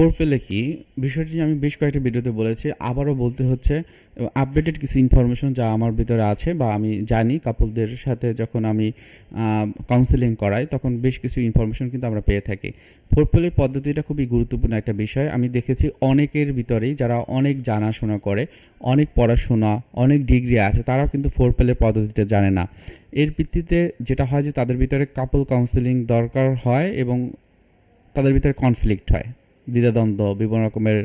Four ফেলে কি? বিষয়টি আমি বেশ কয়েকটা ভিডিওতে বলেছি, আবারও বলতে হচ্ছে আপডেটেড কিছু ইনফরমেশন যা আমার ভিতরে আছে বা আমি জানি কাপলদের সাথে যখন আমি কাউন্সেলিং করাই, তখন বেশ কিছু ইনফরমেশন কিন্তু আমরা পেয়ে থাকি। ফোর ফেলের পদ্ধতিটা খুবই গুরুত্বপূর্ণ একটা বিষয়। আমি দেখেছি অনেকের ভিতরেই যারা অনেক জানাশোনা করে, অনেক পড়াশোনা, অনেক ডিগ্রি আছে, তারাও কিন্তু ফোর ফেলের পদ্ধতিটা জানে না। এর ভিত্তিতে যেটা হয় যে তাদের ভিতরে কাপল কাউন্সেলিং দরকার হয় এবং তাদের ভিতরে কনফ্লিক্ট হয়। দ্বিধাদ্বন্দ্ব, বিভিন্ন রকমের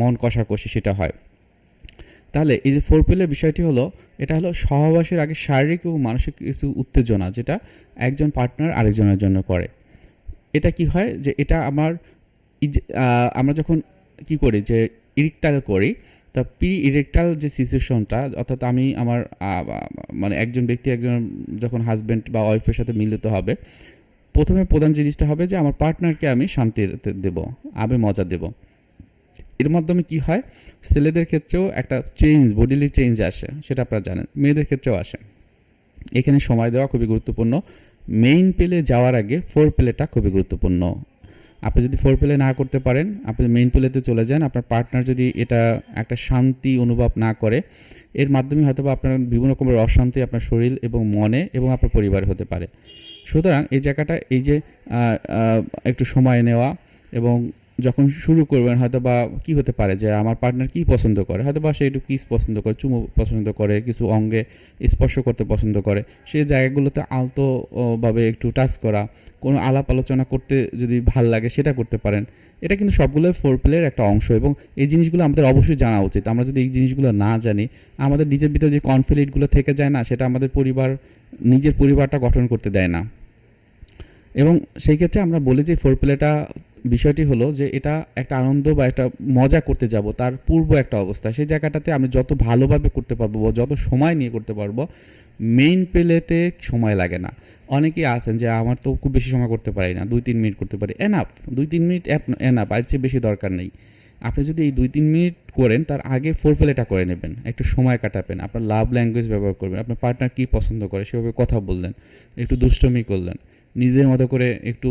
মন কষাকষি সেটা হয়। তাহলে এই যে ফোর পিলের বিষয়টি হলো, এটা হলো সহবাসের আগে শারীরিক এবং মানসিক কিছু উত্তেজনা, যেটা একজন পার্টনার আরেকজনের জন্য করে। এটা কি হয়? যে এটা আমার আমরা যখন কি করি? যে ইরেকটাল করি, তা প্রি ইরেকটাল যে সিচুয়েশনটা অর্থাৎ আমি আমার মানে একজন ব্যক্তি, একজন যখন হাজব্যান্ড বা ওয়াইফের সাথে মিলিত হবে প্রথমে প্রধান জিনিসটা হবে যে আমার পার্টনারকে আমি শান্তি দেব, আমি মজা দেব। এর মাধ্যমে কি হয়? ছেলেদের ক্ষেত্রেও একটা চেঞ্জ বডিলি চেঞ্জ আসে, সেটা আপনারা জানেন। মেয়েদের ক্ষেত্রেও আসে। এখানে সময় দেওয়া খুবই গুরুত্বপূর্ণ। মেইন পেলে যাওয়ার আগে ফোর পেলেটা খুবই গুরুত্বপূর্ণ। আপনি যদি ফোর পেলে না করতে পারেন, আপনি মেইন পেলেতে চলে যান, আপনার পার্টনার যদি এটা একটা শান্তি অনুভব না করে, এর মাধ্যমে হয়তো বা আপনার বিভিন্ন রকমের অশান্তি আপনার শরীর এবং মনে এবং আপনার পরিবার হতে পারে। সুতরাং এই জায়গাটা এই যে একটু সময় নেওয়া এবং যখন শুরু করবেন, হয়তো বা কী হতে পারে যে আমার পার্টনার কী পছন্দ করে? হয়তো বা সে একটু কিস পছন্দ করে, চুমু পছন্দ করে, কিছু অঙ্গে স্পর্শ করতে পছন্দ করে। সেই জায়গাগুলোতে আলতোভাবে একটু টাচ করা, কোনো আলাপ আলোচনা করতে যদি ভালো লাগে, সেটা করতে পারেন। এটা কিন্তু সবগুলো ফোর প্লের একটা অংশ এবং এই জিনিসগুলো আমাদের অবশ্যই জানা উচিত। আমরা যদি এই জিনিসগুলো না জানি, আমাদের নিজের ভিতরে যে কনফ্লিক্টগুলো থেকে যায় না, সেটা আমাদের পরিবার, নিজের পরিবারটা গঠন করতে দেয় না। এবং সেই ক্ষেত্রে আমরা বলি যে ফোর প্লেটা বিষয়টি হলো যে এটা একটা আনন্দ বা একটা মজা করতে যাব, তার পূর্ব একটা অবস্থা। সেই জায়গাটাতে আমি যত ভালোভাবে করতে পারব যত সময় নিয়ে করতে পারব মেইন প্লেতে সময় লাগে না। অনেকেই আছেন যে আমার তো খুব বেশি সময় করতে পারি না, দুই তিন মিনিট করতে পারি। এনাফ দুই তিন মিনিট এনাফ আর চেয়ে বেশি দরকার নেই। আপনি যদি এই দুই তিন মিনিট করেন, তার আগে ফোর ফেলেটা করে নেবেন। একটু সময় কাটাবেন, আপনার লাভ ল্যাঙ্গুয়েজ ব্যবহার করবেন, আপনার পার্টনার কী পছন্দ করে সেভাবে কথা বললেন, একটু দুষ্টমি করলেন। নিজেদের মতো করে একটু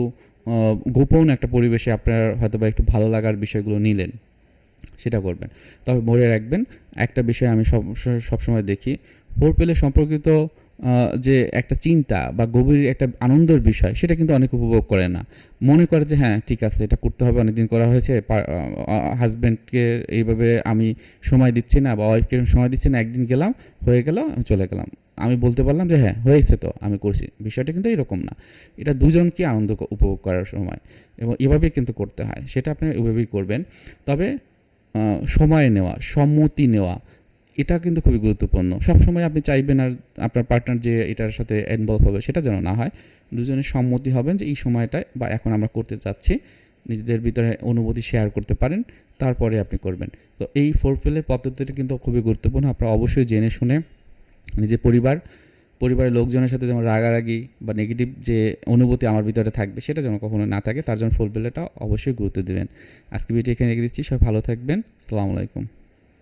গোপন একটা পরিবেশে আপনার হয়তো বা একটু ভালো লাগার বিষয়গুলো নিলেন, সেটা করবেন। তবে মনে রাখবেন, একটা বিষয় আমি সব, সবসময় দেখি ফোর পেলে সম্পর্কিত যে একটা চিন্তা বা গভীর একটা আনন্দের বিষয়, সেটা কিন্তু অনেক উপভোগ করে না। মনে করে যে হ্যাঁ ঠিক আছে, এটা করতে হবে, অনেকদিন করা হয়েছে হাজব্যান্ডকে এইভাবে আমি সময় দিচ্ছি না বা ওয়াইফকে সময় দিচ্ছি না, একদিন গেলাম, হয়ে গেল, চলে গেলাম। আমি বলতে পারলাম যে হ্যাঁ হয়েছে তো, আমি করছি। বিষয়টা কিন্তু এরকম না। এটা দুজনকে আনন্দ উপভোগ করার সময় এবং এভাবেই কিন্তু করতে হয়। সেটা আপনি এভাবেই করবেন। তবে সময় নেওয়া, সম্মতি নেওয়া, এটা কিন্তু খুবই গুরুত্বপূর্ণ। সবসময় আপনি চাইবেন আর আপনার পার্টনার যে এটার সাথে ইনভলভ হবে, সেটা যেন না হয়। দুজনের সম্মতি হবেন যে এই সময়টায় বা এখন আমরা করতে চাচ্ছি, নিজেদের ভিতরে অনুভূতি শেয়ার করতে পারেন, তারপরে আপনি করবেন। তো এই ফোর ফেলের পদ্ধতিটা কিন্তু খুবই গুরুত্বপূর্ণ। আপনারা অবশ্যই জেনে শুনে নিজের পরিবার, পরিবারের লোকজনের সাথে যেমন রাগারাগি বা নেগেটিভ যে অনুভূতি আমার ভিতরে থাকবে, সেটা যেন কখনো না থাকে, তার জন্য ফুলবেলাটা অবশ্যই গুরুত্ব দেবেন। আজকে ভিডিও এখানে রেখে দিচ্ছি, সবাই ভালো থাকবেন। আলাইকুম।